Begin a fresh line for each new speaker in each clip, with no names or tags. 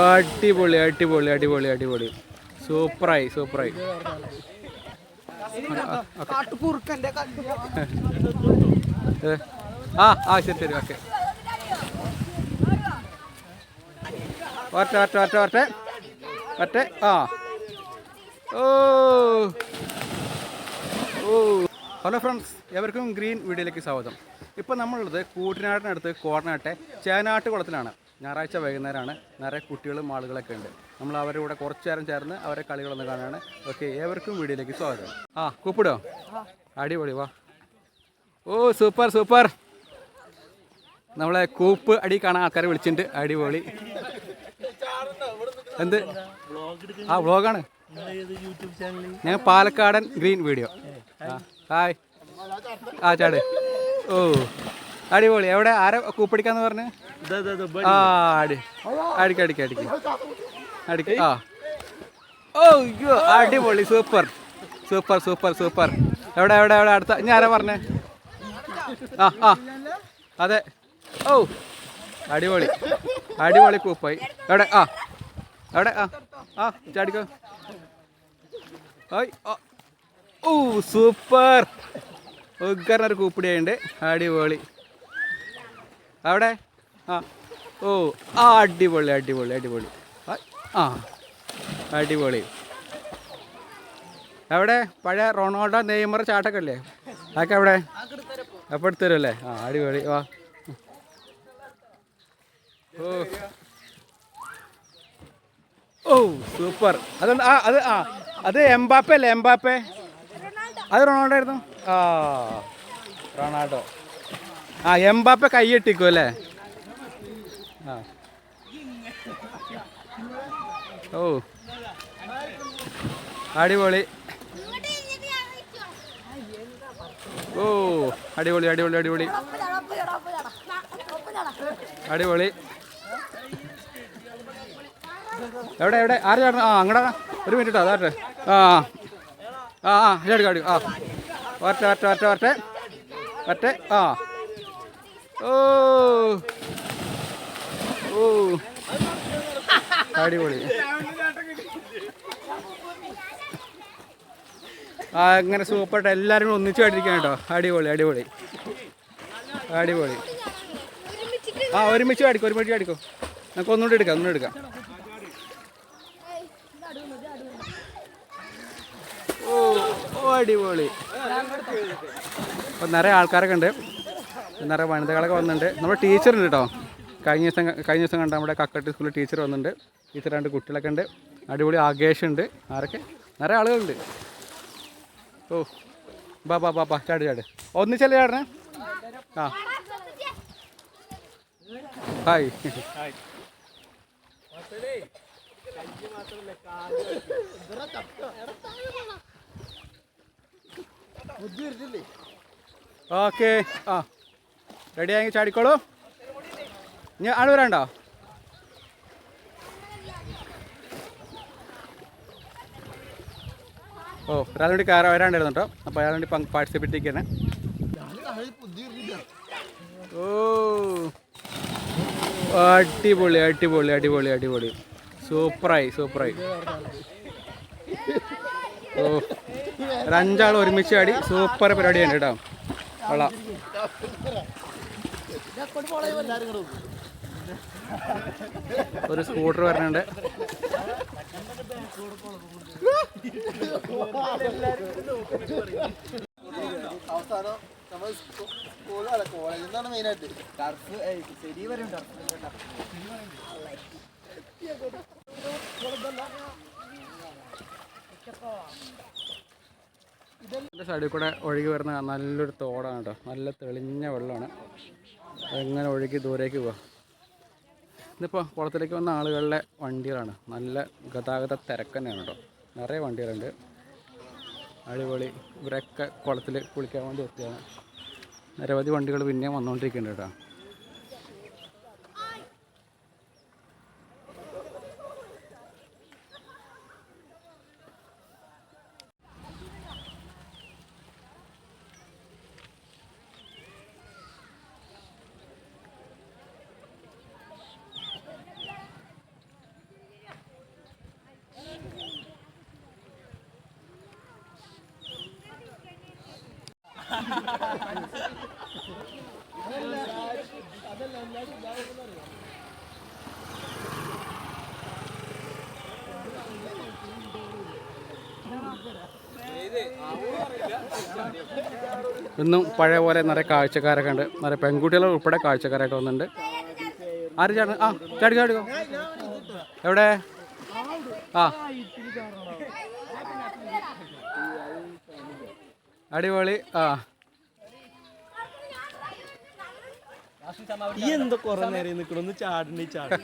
അടിപൊളി അടിപൊളി അടിപൊളി അടിപൊളി. സൂപ്പറായി സൂപ്പറായി. ആ ആ ശരി ശരി ഓക്കെ. ഒറ്റ ഒറ്റ ഒറ്റ ഒറ്റ ആ. ഓ. ഓ. ഹലോ ഫ്രണ്ട്സ് എവർക്കും ഗ്രീൻ വീഡിയോയിലേക്ക് സ്വാഗതം. ഇപ്പോൾ നമ്മളുള്ളത് കൂട്ടിനാടിനടുത്ത് കോർണാട്ടെ ചേനാട്ട് കുളത്തിലാണ് ഞായറാഴ്ച വൈകുന്നേരമാണ് നിറയെ കുട്ടികളും ആളുകളൊക്കെ ഉണ്ട്. നമ്മൾ അവരുടെ കൂടെ കുറച്ചു നേരം ചേർന്ന് അവരെ കളികളൊന്ന് കാണാണ് ഓക്കെ ഏവർക്കും വീഡിയോയിലേക്ക് സ്വാഗതം. ആ കൂപ്പിടോ? അടിപൊളി വാ. ഓ സൂപ്പർ സൂപ്പർ. നമ്മളെ കൂപ്പ് അടി കാണാൻ ആൾക്കാരെ വിളിച്ചിട്ടുണ്ട്. അടിപൊളി. എന്ത്? ആ വ്ളോഗാണ്. ഞങ്ങൾ പാലക്കാടൻ ഗ്രീൻ വീഡിയോ. ഹായ്. ആ ചാട്. ഓ. അടിപൊളി. എവിടെ? ആരെ കൂപ്പടിക്കാന്ന് പറഞ്ഞു? ആ അടി. അടിക്ക അടിക്ക അടിക്ക. അടിക്ക. ആ. ഓ അയ്യോ അടിപൊളി. സൂപ്പർ. Super super super. എവിടെ എവിടെ എവിടെ? അടുത്ത. ഇനി ആരാ പറഞ്ഞേ? ആ ആ. അതെ. ഓ. അടിപൊളി. അടിപൊളി കൂപ്പായി. എവിടെ? ആ. എവിടെ? ആ. ആ ചാടിക്കോ. ഓ. സൂപ്പർ. ഉഗ്രനൊരു കൂപ്പിടിയുണ്ട് അടിപൊളി. അവിടെ? ആ. ഓ ആ അടിപൊളി അടിപൊളി അടിപൊളി. ആ, അടിപൊളി. എവിടെ പഴയ റൊണാൾഡോ നെയ്മർ ചാട്ടൊക്കെ അല്ലേ അതൊക്കെ എവിടെ അപ്പോൾ എടുത്തരുമല്ലേ ആ അടിപൊളി. വാ. ഓ. ഓ സൂപ്പർ. അതുകൊണ്ട് ആ അത് ആ അത് എംബാപ്പെ അല്ലേ എംബാപ്പെ? അത് റൊണാൾഡോ ആയിരുന്നു? ആ റൊണാൾഡോ. ആ എംബാപ്പ കൈയിട്ടിക്കും അല്ലേ? ആ. ഓ. അടിപൊളി. ഓ അടിപൊളി അടിപൊളി അടിപൊളി. അടിപൊളി. എവിടെ എവിടെ? ആര് ചേട്ടൻ ആ അങ്ങടാ. ഒരു മിനിറ്റ് അതാട്ടെ. ആ ആ. ആ കാടി ആ. ഒറ്റ ഒറ്റ ഒറ്റ ഒറ്റ ഒറ്റ ആ. ഓ. ഓ. അടിപൊളി. ആ അങ്ങനെ സൂപ്പറായിട്ട് എല്ലാവരും കൂടെ ഒന്നിച്ചു കണ്ടിരിക്കാൻ കേട്ടോ. അടിപൊളി അടിപൊളി. അടിപൊളി. ആ ഒരുമിച്ച് കാടിക്കോ ഒരുമിച്ച് കാടിക്കോ നമുക്ക് ഒന്നുകൂടി എടുക്കാം ഒന്നുകൂടി എടുക്കാം. ഓ അടിപൊളി. അപ്പം നിറയെ ആൾക്കാരൊക്കെ ഉണ്ട്. നിറയെ വനിതകളൊക്കെ വന്നിട്ടുണ്ട്. നമ്മുടെ ടീച്ചറുണ്ട് കേട്ടോ. കഴിഞ്ഞ ദിവസം കഴിഞ്ഞ ദിവസം കണ്ട നമ്മുടെ കക്കട്ടി സ്കൂളിൽ ടീച്ചർ വന്നിട്ടുണ്ട്. ടീച്ചർ രണ്ട് കുട്ടികളൊക്കെ ഉണ്ട്. അടിപൊളി ആകേഷ് ഉണ്ട്. ആരൊക്കെ? നിറയെ ആളുകളുണ്ട്. ഓ ബാ ബാ ബാ ബാ ചാട് ചാട്. ഒന്നിച്ചല്ലേ ചാടണേ? ആ. ഹായ്. ഓക്കെ ആ. റെഡി ആയെങ്കിൽ ചാടിക്കോളൂ. ഇനി ആൾ വരാണ്ടോ ഓ ഒരാൾ വേണ്ടി കയറാൻ വരാണ്ടായിരുന്നു കേട്ടോ. അപ്പോൾ അയാൾ വേണ്ടി പാർട്ടിസിപ്പേറ്റ് ഓ. അടിപൊളി അടിപൊളി അടിപൊളി അടിപൊളി. സൂപ്പറായി സൂപ്പറായി. ഓ ഒരു അഞ്ചാൾ ഒരുമിച്ച് ആടി സൂപ്പർ പരിപാടിയാണ് കേട്ടോ. കൊള്ളാം. ഒരു സ്കൂട്ടർ വരണുണ്ട്.
അവസാനം നമ്മൾ സ്കൂളല്ല കോളേജിൽ നിന്നാണ് മെയിനായിട്ട് ടർഫ് ശരി വരും
ഇതിന്റെ സൈഡിൽ കൂടെ ഒഴുകി വരുന്ന നല്ലൊരു തോടാണ് കേട്ടോ. നല്ല തെളിഞ്ഞ വെള്ളമാണ്. എങ്ങനെ ഒഴുകി ദൂരേക്ക് പോവാം? ഇതിപ്പോൾ കുളത്തിലേക്ക് വന്ന ആളുകളുടെ വണ്ടികളാണ്. നല്ല ഗതാഗത തിരക്ക് തന്നെയാണ് കേട്ടോ. നിറയെ വണ്ടികളുണ്ട്. അടിപൊളി. ഇവരൊക്കെ കുളത്തിൽ കുളിക്കാൻ വേണ്ടി എത്തിയാണ് നിരവധി വണ്ടികൾ പിന്നെയും വന്നുകൊണ്ടിരിക്കുന്നുണ്ട് കേട്ടോ. ഇന്നും പഴയ പോലെ നിറയെ കാഴ്ചക്കാരൊക്കെ ഉണ്ട്. നിറയെ പെൺകുട്ടികൾ ഉൾപ്പെടെ കാഴ്ചക്കാരായിട്ട് വന്നിട്ടുണ്ട്. ആര് ചാടും? ആ ചാടി ചാടുക എവിടെ? ആ. അടിപൊളി. ആ.
ഈ എന്താ കൊറേ നേരം നിക്കണൊന്ന് ചാടണി ചാടി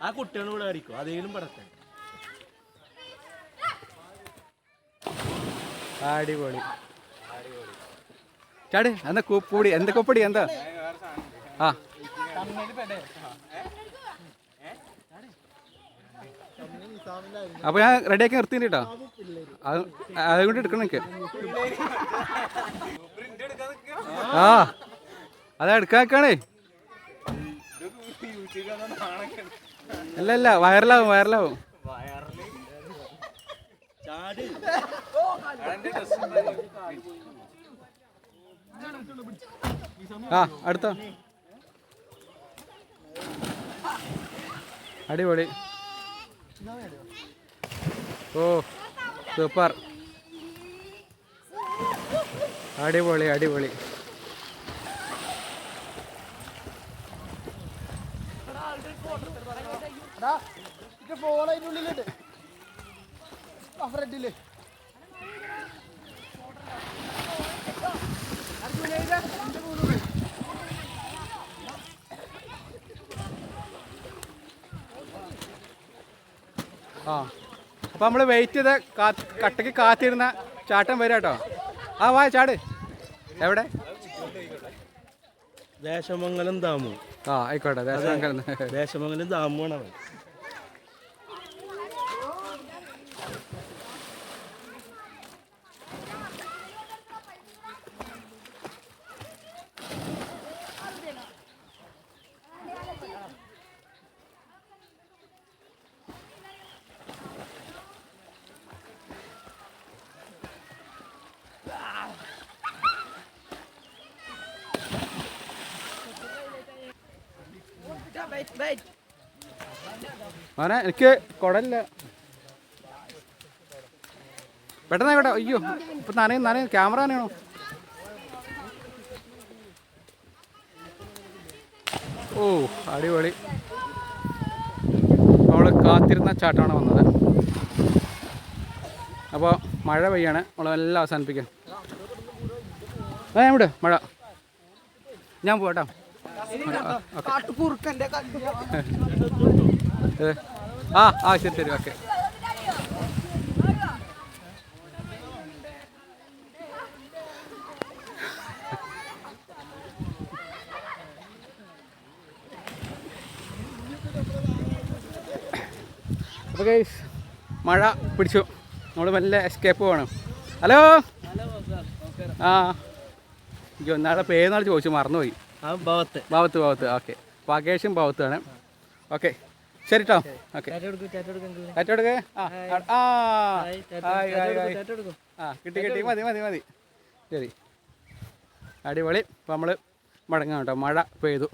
ആ കുട്ടികളും ഇവിടെ ആയിരിക്കും അതേലും പടക്കാൻ
അടിപൊളി. ചാട് എന്താ കൂപ്പൂടി എന്താ കൂപ്പടി എന്താ? ആ. അപ്പൊ ഞാൻ റെഡിയാക്കി നിർത്തിണ്ട് കേട്ടോ. അത് അതുകൊണ്ട് എടുക്കണം എനിക്ക്. ആ. അതാ എടുക്കാക്കണേ. അല്ല അല്ല വൈറലാവും വൈറലാവും ആ അടുത്ത. അടിപൊളി. ഓ സൂപ്പർ. അടിപൊളി അടിപൊളി.
ഇത് ഫോൺ അതിന്റെ ഉള്ളിലുണ്ട് ആ ഫ്രണ്ടിൽ
ആ അപ്പോൾ നമ്മൾ വെയിറ്റ് ചെയ്ത കട്ടയ്ക്ക് കാത്തിരുന്ന ചാട്ടം വരാം കേട്ടോ. ആ വാ ചാട്. എവിടെ?
ദേശമംഗലം ദാമു.
ആ ആയിക്കോട്ടെ ദേശമംഗലം.
ദേശമംഗലം ദാമുവാണ് അവൻ.
മോനെ എനിക്ക് കുടല്ല പെട്ടെന്ന് കേട്ടോ അയ്യോ ഇപ്പൊ നനയും നനയും ക്യാമറ നനയണോ. ഓ അടിപൊളി. നമ്മൾ കാത്തിരുന്ന ചാട്ടാണ് വന്നത്. അപ്പോൾ മഴ പെയ്യാണ് നമ്മളെല്ലാം അവസാനിപ്പിക്കാം. ആ ഞാൻ വിട് മഴ. ഞാൻ പോകട്ടോ ഏ. ആ ആ ശരി ശരി ഓക്കെ. മഴ പിടിച്ചു. നമ്മൾ നല്ല എസ്കേപ്പ് വേണം ഹലോ ആ. അയ്യോ നാളെ പേരുന്നാൾ ചോദിച്ചു മറന്നുപോയി.
ആ ഭാഗത്തെ
ഭാവത്ത് ഭാവത്ത്. ഓക്കെ. പകേഷും ഭാവത്താണ്. ഓക്കെ. ശരി കേട്ടോ ഓക്കെ. കാറ്റെടുക്കേ ആ ആ ഹായ് ഹായ് ഹായ് ആ കിട്ടി കിട്ടി. മതി മതി മതി. ശരി. അടിപൊളി. അപ്പോൾ നമ്മൾ മടങ്ങാം കേട്ടോ. മഴ പെയ്തു.